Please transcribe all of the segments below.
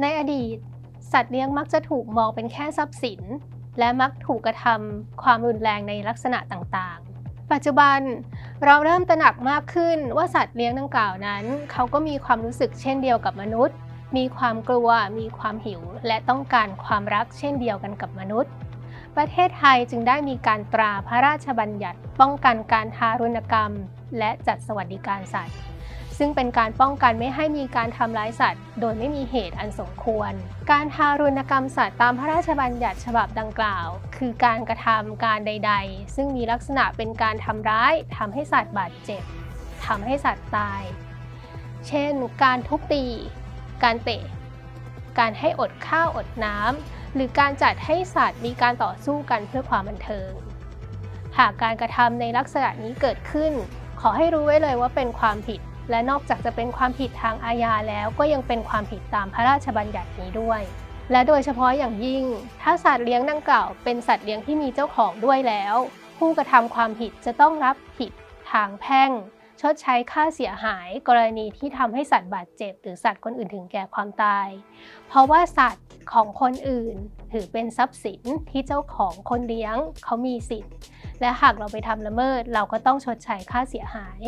ในอดีต สัตว์เลี้ยงมักจะถูกมองเป็นแค่ทรัพย์สิน และมักถูกกระทำความรุนแรงในลักษณะต่างๆ ปัจจุบันเราเริ่มตระหนักมากขึ้นว่าสัตว์เลี้ยงดังกล่าวนั้น เขาก็มีความรู้สึกเช่นเดียวกับมนุษย์ มีความกลัว มีความหิว และต้องการความรักเช่นเดียวกันกับมนุษย์ ประเทศไทยจึงได้มีการตราพระราชบัญญัติ ป้องกันการทารุณกรรม และจัดสวัสดิการสัตว์ ซึ่งเป็นการป้องกันไม่ให้มีการทำร้ายสัตว์ โดยไม่มีเหตุอันสมควร การทารุณกรรมสัตว์ตามพระราชบัญญัติฉบับดังกล่าว คือการกระทำการใด ๆ ซึ่งมีลักษณะเป็นการทำร้ายทำให้สัตว์บาดเจ็บทำให้สัตว์ตาย เช่น การทุบตี การเตะ การให้อดข้าวอดน้ำหรือการจัดให้สัตว์มีการต่อสู้กันเพื่อความบันเทิง หากการกระทำในลักษณะนี้เกิดขึ้น ขอให้รู้ไว้เลยว่าเป็นความผิด และนอกจากจะเป็นความผิดทางอาญาแล้วก็ยังเป็นความผิดตามพระราชบัญญัตินี้ด้วย และโดยเฉพาะอย่างยิ่ง ถ้าสัตว์เลี้ยงดังกล่าวเป็นสัตว์เลี้ยงที่มีเจ้าของด้วยแล้ว ผู้กระทำความผิดจะต้องรับผิดทางแพ่ง ชดใช้ค่าเสียหายกรณีที่ทำให้สัตว์บาดเจ็บ หรือสัตว์คนอื่นถึงแก่ความตาย เพราะว่าสัตว์ของคนอื่น ถือเป็นทรัพย์สินที่เจ้าของคนเลี้ยงเขามีสิทธิ์ และหากเราไปทำละเมิด เราก็ต้องชดใช้ค่าเสียหาย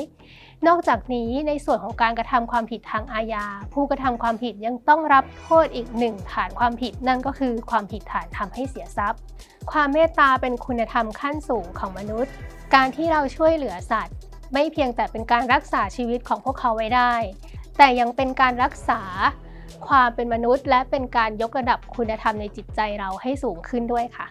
นอกจากนี้ในส่วนของการกระทำความผิดทางอาญา ผู้กระทำความผิดยังต้องรับโทษอีกหนึ่งฐานความผิดนั่นก็คือความผิดฐานทำให้เสียทรัพย์ ความเมตตาเป็นคุณธรรมขั้นสูงของมนุษย์ การที่เราช่วยเหลือสัตว์ ไม่เพียงแต่เป็นการรักษาชีวิตของพวกเขาไว้ได้ แต่ยังเป็นการรักษาความเป็นมนุษย์ และเป็นการยกระดับคุณธรรมในจิตใจเราให้สูงขึ้นด้วยค่ะ